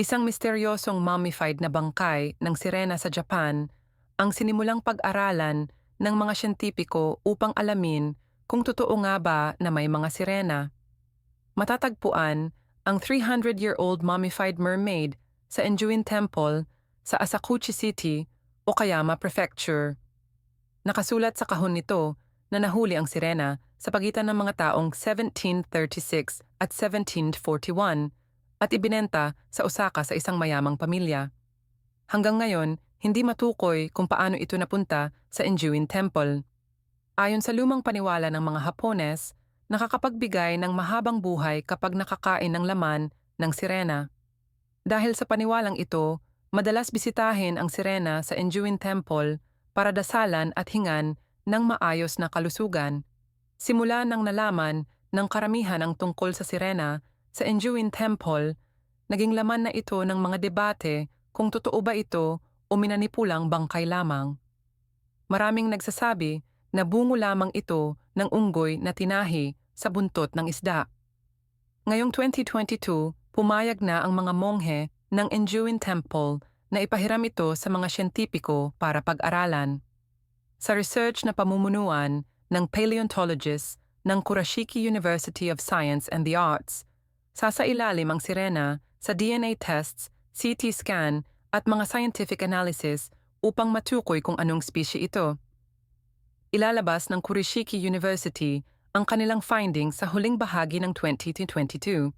Isang misteryosong mummified na bangkay ng sirena sa Japan ang sinimulang pag-aralan ng mga siyentipiko upang alamin kung totoo nga ba na may mga sirena. Matatagpuan ang 300-year-old mummified mermaid sa Enjuin Temple sa Asakuchi City, Okayama Prefecture. Nakasulat sa kahon nito na nahuli ang sirena sa pagitan ng mga taong 1736 at 1741 at ibinenta sa Osaka sa isang mayamang pamilya. Hanggang ngayon, hindi matukoy kung paano ito napunta sa Enjuin Temple. Ayon sa lumang paniwala ng mga Hapones, nakakapagbigay ng mahabang buhay kapag nakakain ng laman ng sirena. Dahil sa paniwalang ito, madalas bisitahin ang sirena sa Enjuin Temple para dasalan at hingan ng maayos na kalusugan. Simula nang nalaman ng karamihan ang tungkol sa sirena sa Enjuin Temple, naging laman na ito ng mga debate kung totoo ba ito o minanipulang bangkay lamang. Maraming nagsasabi na bungo lamang ito ng unggoy na tinahi sa buntot ng isda. Ngayong 2022, pumayag na ang mga monghe ng Enjuin Temple na ipahiram ito sa mga siyentipiko para pag-aralan. Sa research na pamumunuan ng paleontologist ng Kurashiki University of Science and the Arts, sasailalim ang sirena sa DNA tests, CT scan at mga scientific analysis upang matukoy kung anong species ito. Ilalabas ng Kurashiki University ang kanilang findings sa huling bahagi ng 2022.